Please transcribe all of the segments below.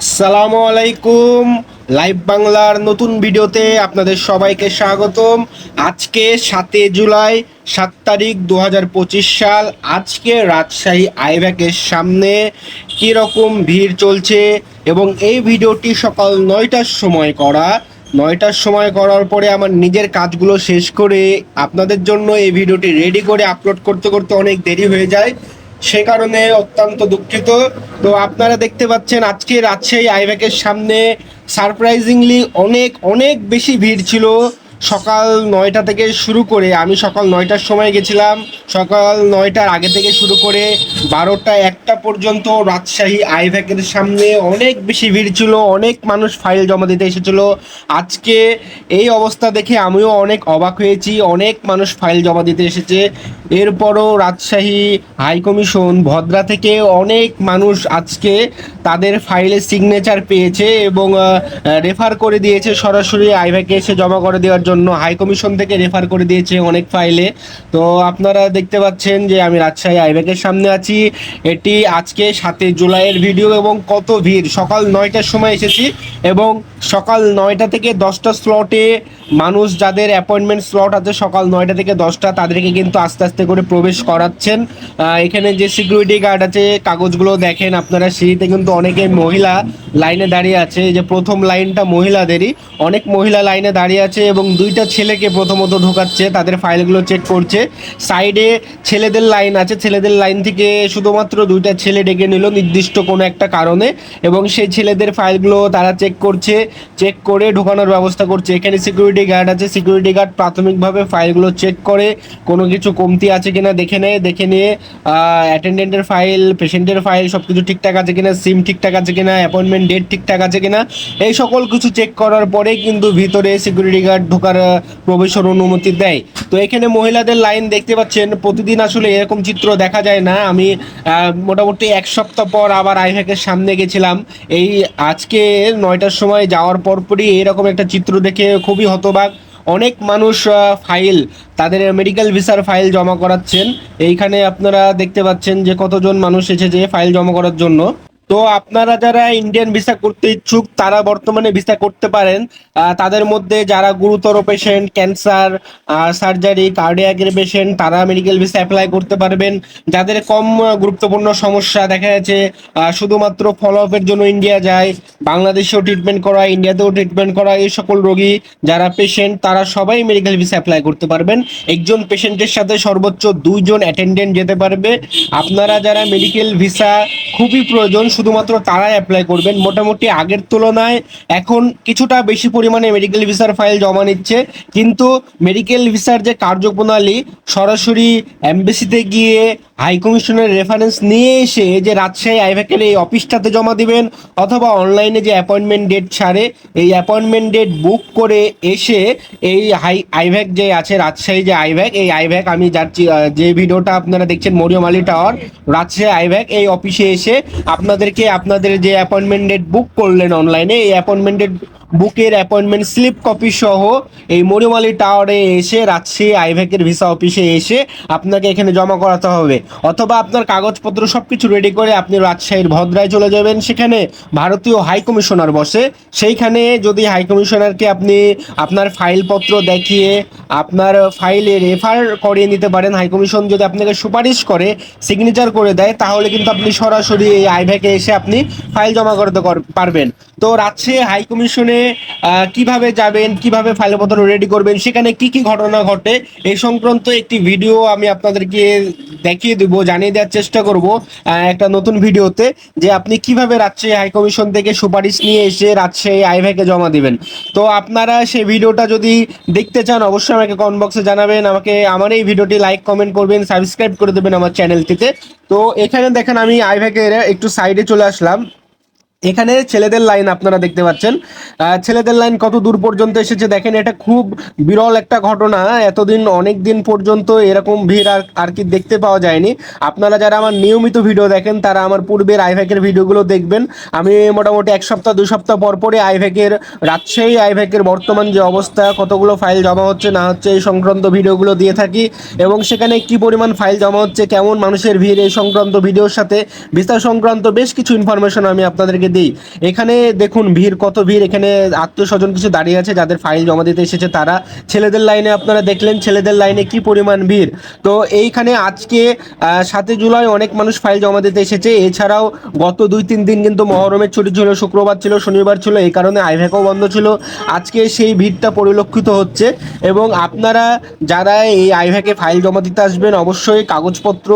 আসসালামু আলাইকুম। লাইভ বাংলার নতুন ভিডিওতে আপনাদের সবাইকে স্বাগতম। আজকে সাতে জুলাই, সাত তারিখ দু পঁচিশ সাল। আজকে রাজশাহী আইব্যাকের সামনে কীরকম ভিড় চলছে এবং এই ভিডিওটি সকাল নয়টার সময় করা। নয়টার সময় করার পরে আমার নিজের কাজগুলো শেষ করে আপনাদের জন্য এই ভিডিওটি রেডি করে আপলোড করতে করতে অনেক দেরি হয়ে যায়। সে কারণে অত্যন্ত দুঃখিত। তো আপনারা দেখতে পাচ্ছেন আজকে রাজশাহী আইব্যাকের সামনে সারপ্রাইজিংলি অনেক অনেক বেশি ভিড় ছিল। সকাল নয়টা থেকে শুরু করে, আমি সকাল নয়টার সময় গেছিলাম। সকাল নয়টার আগে থেকে শুরু করে বারোটা একটা পর্যন্ত রাজশাহী আইভ্যাকের সামনে অনেক বেশি ভিড় ছিল, অনেক মানুষ ফাইল জমা দিতে এসেছিল। আজকে এই অবস্থা দেখে আমিও অনেক অবাক হয়েছি, অনেক মানুষ ফাইল জমা দিতে এসেছে। এরপরও রাজশাহী হাই কমিশন ভদ্রা থেকে অনেক মানুষ আজকে তাদের ফাইলে সিগনেচার পেয়েছে এবং রেফার করে দিয়েছে সরাসরি আইভ্যাকে এসে জমা করে দেওয়ার জন্য হাই কমিশন থেকে রেফার করে দিয়েছে অনেক ফাইলে তো আপনারা দেখতে পাচ্ছেন যে আমি রাজশাহী আইব্যাকের সামনে আছি। এটি আজকে সাতই জুলাইয়ের ভিডিও এবং কত ভিড়? সকাল নয়টার সময় এসেছি এবং সকাল নয়টা থেকে দশটা স্লটে মানুষ যাদের অ্যাপয়েন্টমেন্ট স্লট আছে, সকাল নয়টা থেকে দশটা তাদেরকে কিন্তু আস্তে আস্তে করে প্রবেশ করাচ্ছেন। এখানে যে সিকিউরিটি গার্ড আছে, কাগজগুলো দেখেন আপনারা, সিঁড়িতে কিন্তু অনেকে মহিলা লাইনে দাঁড়িয়ে আছে। যে প্রথম লাইনটা মহিলাদেরই, অনেক মহিলা লাইনে দাঁড়িয়ে আছে এবং দুইটা ছেলেকে প্রথমত ঢোকাচ্ছে, তাদের ফাইলগুলো চেক করছে। সাইডে ছেলেদের লাইন আছে, ছেলেদের লাইন থেকে শুধুমাত্র দুইটা ছেলে ডেকে নিল নির্দিষ্ট কোনো একটা কারণে এবং সেই ছেলেদের ফাইলগুলো তারা চেক করছে চেক করে ঢোকানোর ব্যবস্থা করছে। এখানে সিকিউরিটি গার্ড আছে সিকিউরিটি গার্ড প্রাথমিকভাবে ফাইলগুলো চেক করে, কোনো কিছু কমতি আছে কিনা দেখে নেয়, দেখে নিয়ে অ্যাটেন্ডেন্টের ফাইল পেশেন্টের ফাইল সব কিছু ঠিকঠাক আছে কিনা সিম ঠিকঠাক আছে কিনা অ্যাপয়েন্টমেন্ট ডেট ঠিকঠাক আছে কিনা, এই সকল কিছু চেক করার পরে কিন্তু ভিতরে সিকিউরিটি গার্ড ঢোকার আহ, প্রবেশের অনুমতি দেয়। তো এখানে মহিলাদের লাইন দেখতে পাচ্ছেন প্রতিদিন আসলে এরকম চিত্র দেখা যায় না। আমি মোটামুটি এক সপ্তাহ পর আবার আইভ্যাকের সামনে গেছিলাম। এই আজকে নয়টার সময় যাওয়ার পরপরই এরকম একটা চিত্র দেখে খুবই হতবাক। অনেক মানুষ ফাইল তাদের মেডিকেল ভিসার ফাইল জমা করাচ্ছেন। এইখানে আপনারা দেখতে পাচ্ছেন যে কতজন মানুষ এসেছে ফাইল জমা করার জন্য। তো আপনারা যারা ইন্ডিয়ান ভিসা করতে ইচ্ছুক, তারা বর্তমানে ভিসা করতে পারেন। তাদের মধ্যে যারা গুরুতর পেশেন্ট ক্যান্সার সার্জারি কার্ডিয়াকের পেশেন্ট তারা মেডিকেল ভিসা অ্যাপ্লাই করতে পারবেন। যাদের কম গুরুত্বপূর্ণ সমস্যা, দেখা যাচ্ছে শুধুমাত্র ফলো আপের জন্য ইন্ডিয়া যায়, বাংলাদেশেও ট্রিটমেন্ট করা ইন্ডিয়াতেও ট্রিটমেন্ট করা এই সকল রোগী যারা পেশেন্ট তারা সবাই মেডিকেল ভিসা অ্যাপ্লাই করতে পারবেন। একজন পেশেন্টের সাথে সর্বোচ্চ দুইজন অ্যাটেন্ডেন্ট যেতে পারবে। আপনারা যারা মেডিকেল ভিসা খুবই প্রয়োজন শুধুমাত্র তারাই অ্যাপ্লাই করবেন। মোটামুটি আগের তুলনায় এখন কিছুটা বেশি পরিমাণে মেডিকেল ভিসার ফাইল জমা নিচ্ছে। কিন্তু মেডিকেল ভিসার যে কার্যপ্রণালী, সরাসরি এমবেসিতে গিয়ে হাই কমিশনের রেফারেন্স নিয়ে এসে যে রাজশাহী আইভ্যাকের এই অফিসটাতে জমা দিবেন অথবা অনলাইনে যে অ্যাপয়েন্টমেন্ট ডেট ছাড়ে, এই অ্যাপয়েন্টমেন্ট ডেট বুক করে এসে এই হাই আইভ্যাক যে আছে, রাজশাহী যে আইভ্যাক এই আইভ্যাক আমি যাচ্ছি যে ভিডিওটা আপনারা দেখছেন মরিয়ম আলী টাওয়ার রাজশাহী আইভ্যাক এই অফিসে এসে আপনাদেরকে আপনাদের যে অ্যাপয়েন্টমেন্ট ডেট বুক করলেন অনলাইনে এই অ্যাপয়েন্টমেন্ট ডেট বুকের অ্যাপয়েন্টমেন্ট স্লিপ কপি সহ এই মরিয়ম আলী টাওয়ারে এসে রাজশাহী আইভ্যাকের ভিসা অফিসে এসে আপনাকে এখানে জমা করাতে হবে। অথবা আপনার কাগজপত্র সব কিছু রেডি করে আপনি রাজশাহীর ভদ্রায় চলে যাবেন। সেখানে ভারতীয় হাই কমিশনার বসে। সেইখানে যদি হাই কমিশনারকে আপনি আপনার ফাইলপত্র দেখিয়ে আপনার ফাইলে রেফার করিয়ে নিতে পারেন হাই কমিশন যদি আপনাকে সুপারিশ করে সিগনেচার করে দেয়, তাহলে কিন্তু আপনি সরাসরি এই আইভ্যাকে এসে আপনি ফাইল জমা করতে পারবেন। তো রাজশাহী হাই কমিশনে কীভাবে যাবেন, কীভাবে ফাইল ফাইলপত্র রেডি করবেন, সেখানে কি কি ঘটনা ঘটে, এই সংক্রান্ত একটি ভিডিও আমি আপনাদেরকে দেখিয়ে দেব, জানিয়ে দেওয়ার চেষ্টা করব একটা নতুন ভিডিওতে যে আপনি কীভাবে রাজশাহী হাই কমিশন থেকে সুপারিশ নিয়ে এসে রাজশাহী আইভ্যাকে জমা দিবেন। তো আপনারা সেই ভিডিওটা যদি দেখতে চান, অবশ্যই আমাকে কমেন্ট বক্সে জানাবেন, আমাকে, আমার এই ভিডিওটি লাইক কমেন্ট করবেন সাবস্ক্রাইব করে দেবেন আমার চ্যানেলটিতে তো এখানে দেখেন আমি আইভ্যাকের একটু সাইডে চলে আসলাম। এখানে ছেলেদের লাইন আপনারা দেখতে পাচ্ছেন। ছেলেদের লাইন কত দূর পর্যন্ত এসেছে দেখেন, এটা খুব বিরল একটা ঘটনা। এতদিন অনেক দিন পর্যন্ত এরকম ভিড় আর আর কি দেখতে পাওয়া যায়নি। আপনারা যারা আমার নিয়মিত ভিডিও দেখেন, তারা আমার পূর্বের আইভ্যাকের ভিডিওগুলো দেখবেন। আমি মোটামুটি এক সপ্তাহ, দু সপ্তাহ পর পরে আইভ্যাকের রাজশাহী আইভ্যাকের বর্তমান যে অবস্থা, কতগুলো ফাইল জমা হচ্ছে, না হচ্ছে, এই সংক্রান্ত ভিডিওগুলো দিয়ে থাকি এবং সেখানে কি পরিমাণ ফাইল জমা হচ্ছে, কেমন মানুষের ভিড়, এই সংক্রান্ত ভিডিওর সাথে ভিসা সংক্রান্ত বেশ কিছু ইনফরমেশন আমি আপনাদেরকে দিই। এখানে দেখুন ভিড়, কত ভিড়। এখানে আত্মীয় স্বজন কিছু দাঁড়িয়ে আছে, যাদের ফাইল জমা দিতে এসেছে তারা। ছেলেদের লাইনে আপনারা দেখলেন, ছেলেদের লাইনে কি পরিমাণ ভিড়। তো এইখানে আজকে সাতই জুলাই অনেক মানুষ ফাইল জমা দিতে এসেছে। এছাড়াও গত দুই, তিন দিন কিন্তু মহরমের ছুটি ছিল, শুক্রবার ছিল, শনিবার ছিল, এই কারণে আইভ্যাকও বন্ধ ছিল। আজকে সেই ভিড়টা পরিলক্ষিত হচ্ছে এবং আপনারা যারা এই আইভ্যাকে ফাইল জমা দিতে আসবেন, অবশ্যই কাগজপত্র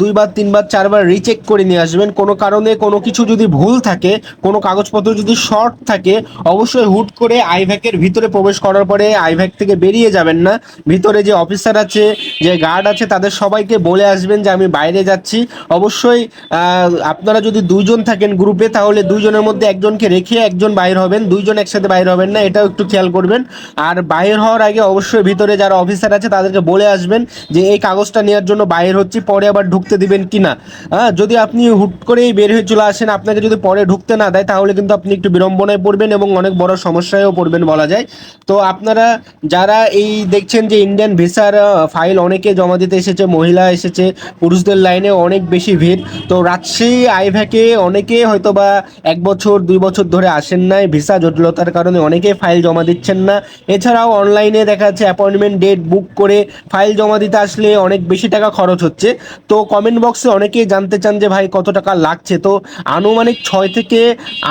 দুইবার, তিনবার, চারবার রিচেক করে নিয়ে আসবেন। কোনো কারণে কোনো কিছু যদি ভুল থাকে, কোনো কাগজপত্র যদি শর্ট থাকে, অবশ্যই হুট করে আইভ্যাকের ভিতরে প্রবেশ করার পরে আইভ্যাক থেকে বেরিয়ে যাবেন না। ভিতরে যে অফিসার আছে, যে গার্ড আছে, তাদের সবাইকে বলে আসবেন যে আমি বাইরে যাচ্ছি। অবশ্যই আপনারা যদি দুজন থাকেন গ্রুপে তাহলে দুজনের মধ্যে একজনকে রেখে একজন বাইর হবেন। দুইজন একসাথে বাইর হবেন না, এটাও একটু খেয়াল করবেন। আর বাইর হওয়ার আগে অবশ্যই ভিতরে যারা অফিসার আছে, তাদেরকে বলে আসবেন যে, এই কাগজটা নেওয়ার জন্য বাইর হচ্ছি, পরে আবার ঢুকতে দিবেন কিনা? হ্যাঁ যদি আপনি হুট করেই বের হয়ে চলে আসেন, আপনাকে যদি পরে ঢুকতে না দেয়, তাহলে কিন্তু আপনি একটু বিড়ম্বনায় পড়বেন এবং অনেক বড় সমস্যায়ও পড়বেন বলা যায়। তো আপনারা যারা এই দেখছেন যে ইন্ডিয়ান ভিসার ফাইল অনেকে জমা দিতে এসেছে, মহিলা এসেছে, পুরুষদের লাইনে অনেক বেশি ভিড়। তো রাজশাহী, আইভ্যাকে অনেকে হয়তো বা এক বছর, দুই বছর ধরে আসেন নাই, ভিসা জটিলতার কারণে অনেকে ফাইল জমা দিচ্ছেন না। এছাড়াও অনলাইনে দেখা যাচ্ছে অ্যাপয়েন্টমেন্ট ডেট বুক করে ফাইল জমা দিতে আসলে অনেক বেশি টাকা খরচ হচ্ছে। তো কমেন্ট বক্সে অনেকেই জানতে চান যে ভাই কত টাকা লাগছে? তো আনুমানিক ছয় থেকে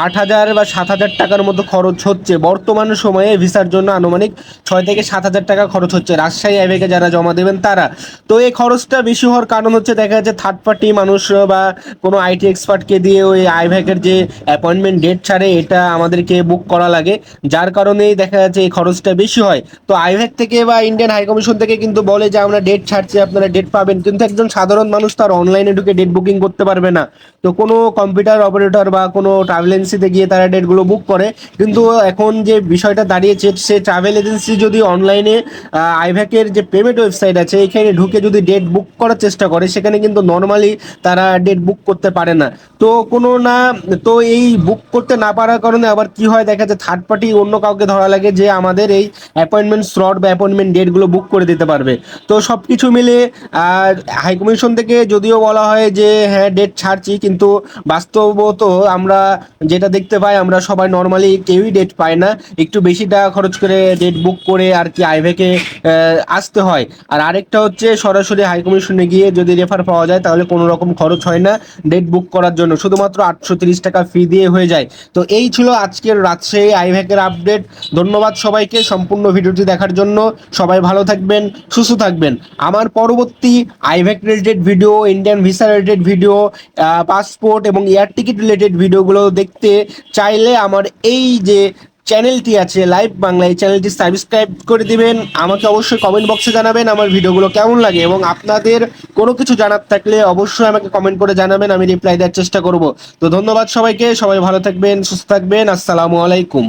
আট হাজার বা সাত হাজার টাকার মতো খরচ হচ্ছে। বর্তমান সময়ে ভিসার জন্য আনুমানিক ছয় থেকে সাত হাজার টাকা খরচ হচ্ছে। রাজশাহী আইভেকে যারা জমা দেবেন তারা। তো এই খরচটা বেশি হওয়ার কারণ হচ্ছে দেখা যাচ্ছে থার্ড পার্টি মানুষ বা কোনো আইটি এক্সপার্টকে দিয়ে ওই আইভ্যাকের যে অ্যাপয়েন্টমেন্ট ডেট ছাড়ে এটা আমাদেরকে বুক করা লাগে। যার কারণেই দেখা যাচ্ছে এই খরচটা বেশি হয়। তো আইভ্যাক থেকে বা ইন্ডিয়ান হাই কমিশন থেকে কিন্তু বলে যে, আমরা ডেট ছাড়ছি, আপনারা ডেট পাবেন। কিন্তু একজন সাধারণ মানুষ তার অনলাইনে ঢুকে ডেট বুকিং করতে পারবে না। তো কোনো কম্পিউটার অপারেটর বা কোনো ট্রাভেল এজেন্সিতে গিয়ে তারা ডেটগুলো বুক করে। কিন্তু এখন যে বিষয়টা দাঁড়িয়েছে, সে ট্রাভেল এজেন্সি যদি অনলাইনে আইভ্যাকের যে পেমেন্ট ওয়েবসাইট আছে, এখানে ঢুকে যদি ডেট বুক করার চেষ্টা করে, সেখানে কিন্তু নর্মালি তারা ডেট বুক করতে পারে না। তো কোনো না, তো এই বুক করতে না পারার কারণে আবার কি হয়, দেখা যায় থার্ড পার্টি অন্য কাউকে ধরা লাগে যে আমাদের এই অ্যাপয়েন্টমেন্ট স্লট বা অ্যাপয়েন্টমেন্ট ডেটগুলো বুক করে দিতে পারবে। তো সব কিছু মিলে হাই কমিশন থেকে যদিও বলা হয় যে হ্যাঁ ডেট ছাড়ছি, কিন্তু বাস্তবত আমরা যেটা দেখতে পাই, আমরা সবাই নর্মালি কেউই ডেট পায় না। একটু বেশি টাকা খরচ করে ডেট বুক করে আর কি আইভেকে আসতে হয়। আর আরেকটা হচ্ছে সরাসরি হাই কমিশনে গিয়ে যদি রেফার পাওয়া যায়, তাহলে কোনো রকম খরচ হয় না ডেট বুক করার জন্য। শুধুমাত্র আটশো তিরিশ টাকা ফি দিয়ে হয়ে যায়। তো এই ছিল আজকের রাজশাহী আইভ্যাকের আপডেট ধন্যবাদ সবাইকে সম্পূর্ণ ভিডিওটি দেখার জন্য। সবাই ভালো থাকবেন, সুস্থ থাকবেন। আমার পরবর্তী IVAC related video Indian visa related video passport এবং এয়ার টিকিট রিলেটেড ভিডিওগুলো দেখতে চাইলে আমার এই যে চ্যানেলটি আছে লাইভ বাংলা, এই চ্যানেলটি সাবস্ক্রাইব করে দিবেন। আমাকে অবশ্যই কমেন্ট বক্সে জানাবেন আমার ভিডিওগুলো কেমন লাগে এবং আপনাদের কোনো কিছু জানার থাকলে অবশ্যই আমাকে কমেন্ট করে জানাবেন, আমি রিপ্লাই দেওয়ার চেষ্টা করব। তো ধন্যবাদ সবাইকে, সবাই ভালো থাকবেন, সুস্থ থাকবেন, আসসালামু আলাইকুম।